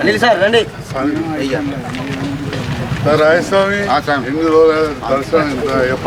Anil sir రండి. రాయస్వామి ఎన్ని రోజులు దర్శనం ఎంత? ఎప్ప?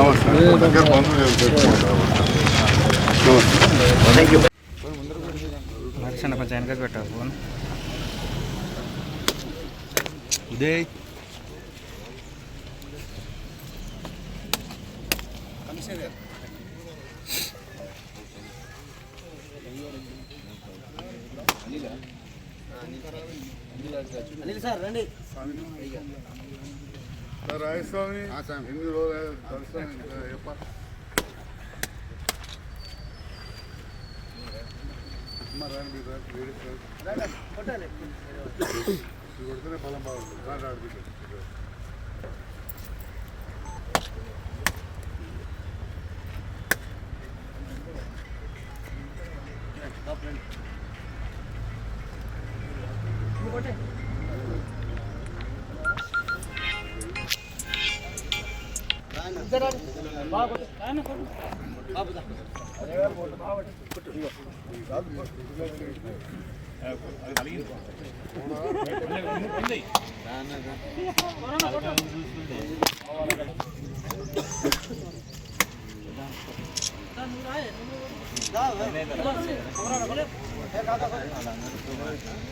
నమస్తే కొంచెం వెనక పెట్టా ఫోన్ ఉదయ్ అనిల్ సార్ రండి రాయస్వామి. ఎన్ని రోజులు దర్శనం ఎప్ప కొడితేనే బలం బాగుంటుంది. రాండి ఆడిపిద్దాం. ఏ కాదా కొడు అలా నేను తోరు ఇస్తాను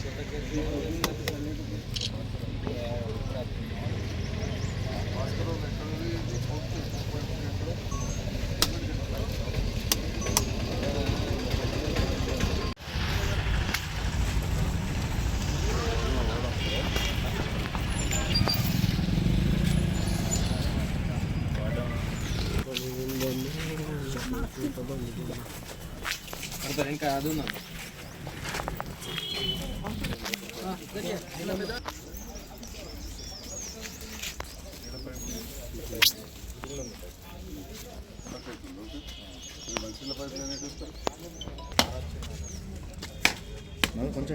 ఇక్కడ కేసు ఉంది అంటే నేను ఏ ఉత్తరం ఇంకా అది ఉన్నా కొంచెం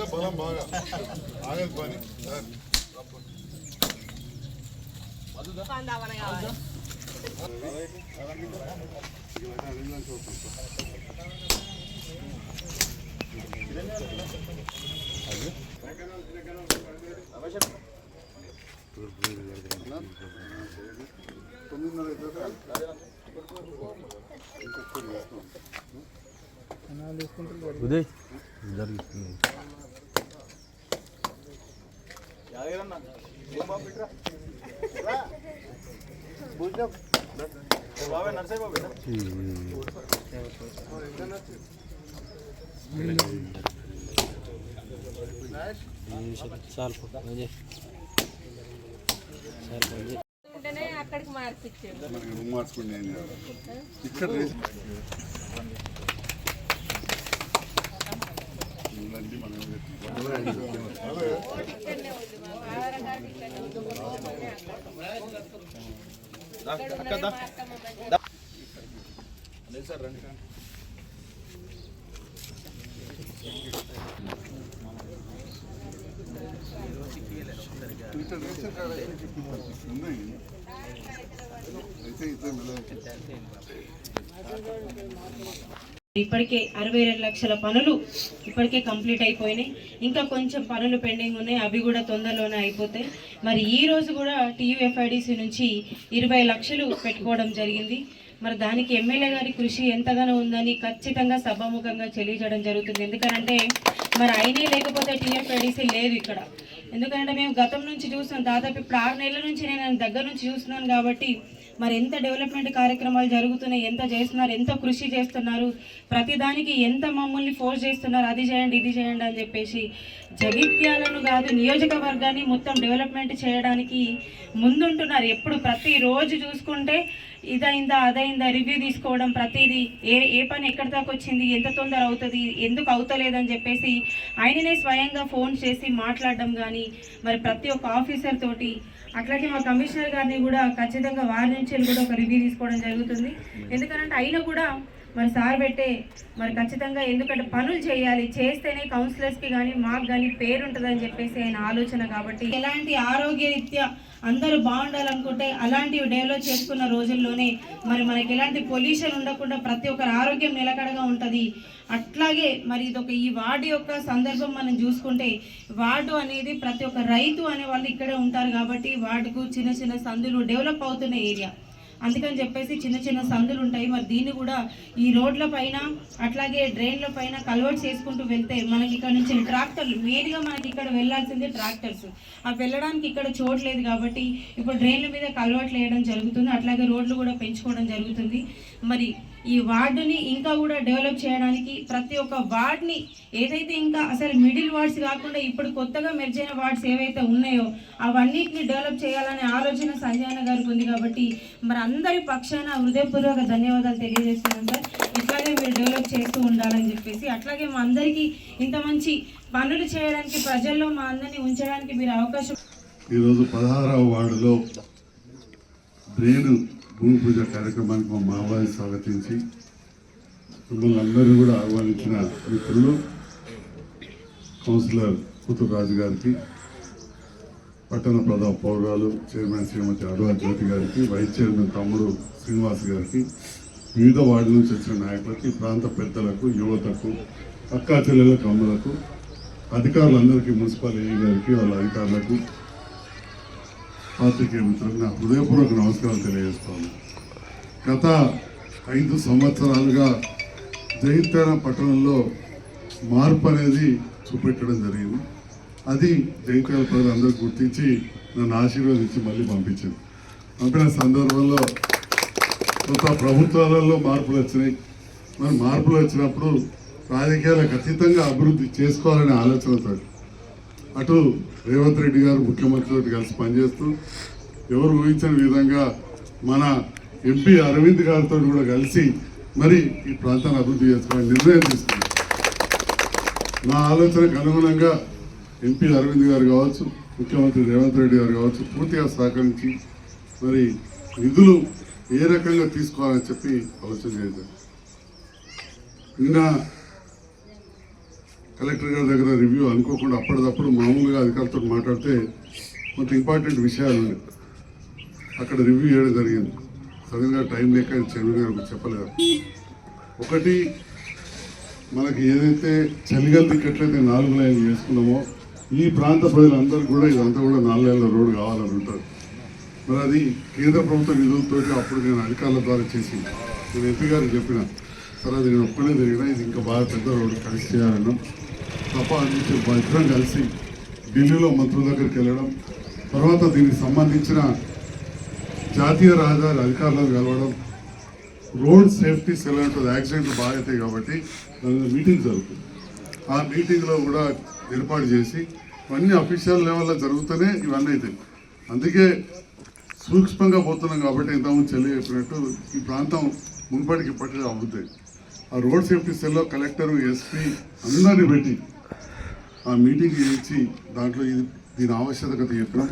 వెనక గుడ్డలు కొడితే బలం బాగా ఆగదు పని సార్ తొమ్మిదిన్నర అవుతుందా? ఉదయ్. జరుగుతుంది అక్కడికి చేయాలి ఇక్కడ రేసి- ఇవన్నీ మనం అదే. ఇక్కడనే ఉంది మా ఆధార్ కార్డు ఇక్కడనే ఉంది పోతూనే అక్కడ. ఇక్కడ ఉన్నదే మా అత్తమ్మ దగ్గర. ఇక్కడ రేషన్ కార్డు అయితే ఇద్దరు మెల్లగా ఇప్పటికే అరవై రెండు లక్షల పనులు ఇప్పటికే కంప్లీట్ అయిపోయినాయి. ఇంకా కొంచెం పనులు పెండింగ్ ఉన్నాయి అవి కూడా తొందరలోనే అయిపోతాయి. మరి ఈ రోజు కూడా టీయూఎఫ్ఐడిసి నుంచి ఇరవై లక్షలు పెట్టుకోవడం జరిగింది. మరి దానికి ఎమ్మెల్యే గారి కృషి ఎంతగానో ఉందని ఖచ్చితంగా సభాముఖంగా తెలియజేయడం జరుగుతుంది. ఎందుకంటే మరి అయినే లేకపోతే టీఎఫ్ఐడిసి లేదు ఇక్కడ. ఎందుకంటే మేము గతం నుంచి చూస్తున్నాం. దాదాపు ఇప్పుడు ఆరు నెలల నుంచి నేను దగ్గర నుంచి చూస్తున్నాను కాబట్టి మరి ఎంత డెవలప్మెంట్ కార్యక్రమాలు జరుగుతున్నాయి ఎంత చేస్తున్నారు ఎంత కృషి చేస్తున్నారు ప్రతిదానికి ఎంత మమ్మల్ని ఫోర్స్ చేస్తున్నారు అది చేయండి ఇది చేయండి అని చెప్పేసి జగిత్యాలను కాదు నియోజకవర్గాన్ని మొత్తం డెవలప్మెంట్ చేయడానికి ముందుంటున్నారు. ఎప్పుడు ప్రతిరోజు చూసుకుంటే ఇదైందా అదైందా రివ్యూ తీసుకోవడం ప్రతిదీ. ఏ ఏ పని ఎక్కడి దాకా వచ్చింది ఎంత తొందర అవుతుంది ఎందుకు అవుతలేదని చెప్పేసి ఆయననే స్వయంగా ఫోన్ చేసి మాట్లాడడం కానీ మరి ప్రతి ఒక్క ఆఫీసర్ తోటి అట్లాగే మా కమిషనర్ గారిని కూడా ఖచ్చితంగా వారి నుంచి కూడా ఒక రివ్యూ తీసుకోవడం జరుగుతుంది. ఎందుకంటే ఆయన కూడా మరి సార్ పెట్టే మరి ఖచ్చితంగా ఎందుకంటే పనులు చేయాలి చేస్తేనే కౌన్సిలర్స్కి కానీ మాకు కానీ పేరు ఉంటుందని చెప్పేసి ఆయన ఆలోచన కాబట్టి ఎలాంటి ఆరోగ్య రీత్యా అందరూ బాగుండాలనుకుంటే అలాంటివి డెవలప్ చేసుకున్న రోజుల్లోనే మరి మనకి ఎలాంటి పొల్యూషన్ ఉండకుండా ప్రతి ఒక్కరి ఆరోగ్యం నిలకడగా ఉంటుంది. అట్లాగే మరి ఇదొక ఈ వార్డు యొక్క సందర్భం మనం చూసుకుంటే వార్డు అనేది ప్రతి ఒక్క రైతు అనే వాళ్ళు ఇక్కడే ఉంటారు కాబట్టి వార్డుకు చిన్న చిన్న సందులు డెవలప్ అవుతున్న ఏరియా. అందుకని చెప్పేసి చిన్న చిన్న సందులు ఉంటాయి. మరి దీన్ని కూడా ఈ రోడ్ల పైన అట్లాగే డ్రైన్ల పైన కల్వర్ట్స్ చేసుకుంటూ వెళ్తే మనకి ఇక్కడ నుంచి ట్రాక్టర్లు మెయిన్గా మనకి ఇక్కడ వెళ్ళాల్సిందే ట్రాక్టర్స్. ఆ వెళ్ళడానికి ఇక్కడ చోటు లేదు కాబట్టి ఇప్పుడు డ్రైన్ల మీద కల్వర్ట్లు వేయడం జరుగుతుంది. అట్లాగే రోడ్లు కూడా పెంచుకోవడం జరుగుతుంది. మరి ఈ వార్డుని ఇంకా కూడా డెవలప్ చేయడానికి ప్రతి ఒక్క వార్డ్ని ఏదైతే ఇంకా అసలు మిడిల్ వార్డ్స్ కాకుండా ఇప్పుడు కొత్తగా మెర్జైన వార్డ్స్ ఏవైతే ఉన్నాయో అవన్నిటిని డెవలప్ చేయాలనే ఆలోచన సంజయన గారికి ఉంది కాబట్టి మరి అందరి పక్షాన హృదయపూర్వక ధన్యవాదాలు తెలియజేస్తున్నాను సార్. ఇట్లాగే మీరు డెవలప్ చేస్తూ ఉండాలని చెప్పేసి అట్లాగే మా అందరికీ ఇంత మంచి పనులు చేయడానికి ప్రజల్లో మా అందరినీ ఉంచడానికి మీరు అవకాశం ఈరోజు పదహారవ వార్డులో బ్రెయిన్ భూమి పూజ కార్యక్రమానికి మా మావాయి స్వాగతించి మిమ్మల్ని అందరూ కూడా ఆహ్వానించిన మిత్రులు కౌన్సిలర్ కూతురు రాజు గారికి పట్టణ ప్రధాన పౌరాలు చైర్మన్ శ్రీమతి అడవా జ్యోతి గారికి వైస్ చైర్మన్ తమ్ముడు శ్రీనివాస్ గారికి వివిధ వార్డుల నుంచి వచ్చిన నాయకులకి ప్రాంత పెద్దలకు యువతకు అక్కా చెల్లెలకు అమ్మలకు అధికారులందరికీ మున్సిపల్ ఏ గారికి వాళ్ళ అధికారులకు పాత్రికేయ మిత్రులకు నా హృదయపూర్వక నమస్కారాలు తెలియజేస్తాను. గత ఐదు సంవత్సరాలుగా జైత్యాల పట్టణంలో మార్పు అనేది చూపెట్టడం జరిగింది. అది జైత్యాల ప్రజలందరూ గుర్తించి నన్ను ఆశీర్వదించి మళ్ళీ పంపించింది. పంపిన సందర్భంలో కొత్త ప్రభుత్వాలలో మార్పులు వచ్చినాయి. మరి మార్పులు వచ్చినప్పుడు రాజకీయాలకు అతీతంగా అభివృద్ధి చేసుకోవాలనే ఆలోచనతో అటు రేవంత్ రెడ్డి గారు ముఖ్యమంత్రితో కలిసి పనిచేస్తూ ఎవరు ఊహించని విధంగా మన ఎంపీ అరవింద్ గారితో కూడా కలిసి మరి ఈ ప్రాంతాన్ని అభివృద్ధి చేసుకోవాలని నిర్ణయం తీసుకున్నారు. నా ఆలోచనకు అనుగుణంగా ఎంపీ అరవింద్ గారు కావచ్చు ముఖ్యమంత్రి రేవంత్ రెడ్డి గారు కావచ్చు పూర్తిగా సహకరించి మరి నిధులు ఏ రకంగా తీసుకోవాలని చెప్పి ఆలోచన చేశారు నిన్న కలెక్టర్ గారి దగ్గర రివ్యూ అనుకోకుండా అప్పటిదప్పుడు మామూలుగా అధికారులతో మాట్లాడితే కొంత ఇంపార్టెంట్ విషయాలు అక్కడ రివ్యూ చేయడం జరిగింది. సడన్గా టైం లేక చైర్మన్ గారు చెప్పలేదు. ఒకటి మనకి ఏదైతే చలిగల్ దిక్కట్లయితే నాలుగు లైన్లు వేసుకున్నామో ఈ ప్రాంత ప్రజలందరూ కూడా ఇదంతా కూడా నాలుగు లైన్ల రోడ్డు కావాలని ఉంటారు. మరి అది కేంద్ర ప్రభుత్వ నిధులతో అప్పుడు నేను అధికారుల ద్వారా చేసి నేను ఎంపీ గారికి చెప్పిన సరే అది నేను ఒక్కనే తిరిగినా ఇది ఇంకా బాగా పెద్ద రోడ్డు కలిసి చేయాలన్నాం తప్ప నుంచి ఇద్దరం కలిసి ఢిల్లీలో మంత్రుల దగ్గరికి వెళ్ళడం తర్వాత దీనికి సంబంధించిన జాతీయ రహదారి అధికారులను కలవడం రోడ్ సేఫ్టీ సెల్ యాక్సిడెంట్లు బాగా అవుతాయి కాబట్టి దాని మీటింగ్ జరుగుతుంది. ఆ మీటింగ్లో కూడా ఏర్పాటు చేసి ఇవన్నీ అఫీషియల్ లెవెల్లో జరుగుతూనే ఇవన్నీ అవుతాయి. అందుకే సూక్ష్మంగా పోతున్నాం కాబట్టి ఇంతకుముందు చెల్లి చెప్పినట్టు ఈ ప్రాంతం మునుపటికి ఇప్పటికీ అవుతాయి. ఆ రోడ్ సేఫ్టీ సెల్లో కలెక్టర్ ఎస్పీ అందరినీ పెట్టి ఆ మీటింగ్ ఇచ్చి దాంట్లో ఇది దీని ఆవశ్యకత చెప్పిన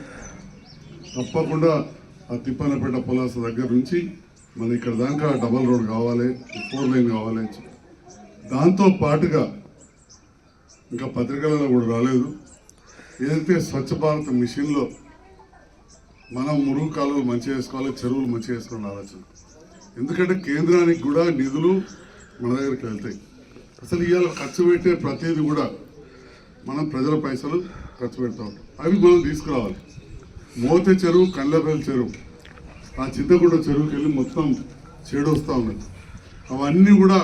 తప్పకుండా ఆ తిప్పనపేట పొలాస దగ్గర నుంచి మన ఇక్కడ దాకా డబల్ రోడ్ కావాలి ఫోర్ లైన్ కావాలి. అని దాంతో పాటుగా ఇంకా పత్రికలలో కూడా రాలేదు. ఏదైతే స్వచ్ఛ భారత్ మిషన్లో మనం మురుగు కాలువలు మంచిగా చేసుకోవాలి చెరువులు మంచిగా చేసుకోవాలని ఆలోచన. ఎందుకంటే కేంద్రానికి కూడా నిధులు మన దగ్గరికి వెళ్తాయి. అసలు ఇవాళ ఖర్చు పెట్టే ప్రతిదీ కూడా మనం ప్రజల పైసలు ఖర్చు పెడతా. ఉంటాం అవి మనం తీసుకురావాలి. మోతే చెరువు కండ్లపల్లి చెరువు. ఆ చింతకుంట చెరువుకి వెళ్ళి మొత్తం చెడు వస్తూ ఉన్నది. అవన్నీ కూడా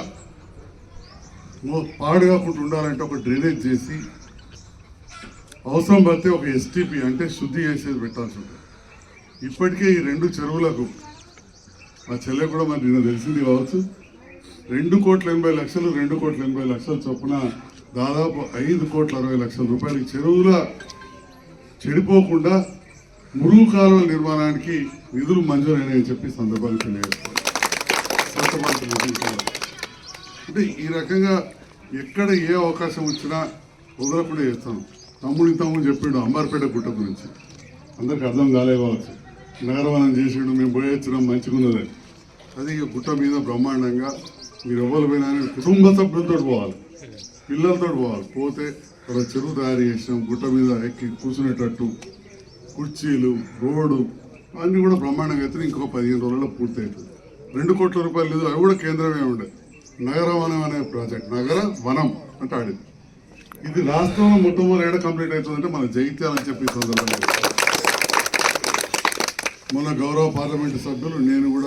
పాడు కాకుండా ఉండాలంటే ఒక డ్రైనేజ్ చేసి అవసరం పడితే ఒక ఎస్టీపీ అంటే శుద్ధి చేసేది పెట్టాల్సి ఉంటుంది. ఇప్పటికే ఈ రెండు చెరువులకు ఆ చెల్లె కూడా మరి నిన్న తెలిసింది కావచ్చు. రెండు కోట్ల ఎనభై లక్షలు రెండు కోట్ల ఎనభై లక్షలు చొప్పున దాదాపు ఐదు కోట్ల అరవై లక్షల రూపాయలు చెరువుల చెడిపోకుండా మురుగు కాలువల నిర్మాణానికి నిధులు మంజూరైనాయని చెప్పి సందర్భాలు సందర్భాన్ని అంటే ఈ రకంగా ఎక్కడ ఏ అవకాశం వచ్చినా వదలకుండా చేస్తాను. తమ్ముడి తమ్ముడు చెప్పిండు అంబార్పేట గుట్ట గురించి. అందరికి అర్థం కాలే కావచ్చు. నగరవనం చేసిండు మేము పోయొచ్చినాం మంచిగా ఉన్నదని. అది గుట్ట మీద బ్రహ్మాండంగా మీరు ఎవరు పోయినా కుటుంబ సభ్యులతో పోవాలి. పిల్లలతో పోవాలి. పోతే ఒక చెరువు తయారు చేసినాం గుట్ట మీద ఎక్కి కూర్చునేటట్టు కుర్చీలు రోడ్డు అన్నీ కూడా బ్రహ్మాండంగా అయితే ఇంకో పదిహేను రోజుల్లో పూర్తవుతుంది రెండు కోట్ల రూపాయలు లేదు అవి కూడా కేంద్రమే ఉండే. నగర వనం అనే ప్రాజెక్ట్ నగర వనం అంటే ఆడింది. ఇది రాష్ట్రంలో మొట్టమొదటి ఏడ కంప్లీట్ అవుతుందంటే మన జైత్యాలని చెప్పి సందర్భంగా మొన్న గౌరవ పార్లమెంటు సభ్యులు నేను కూడా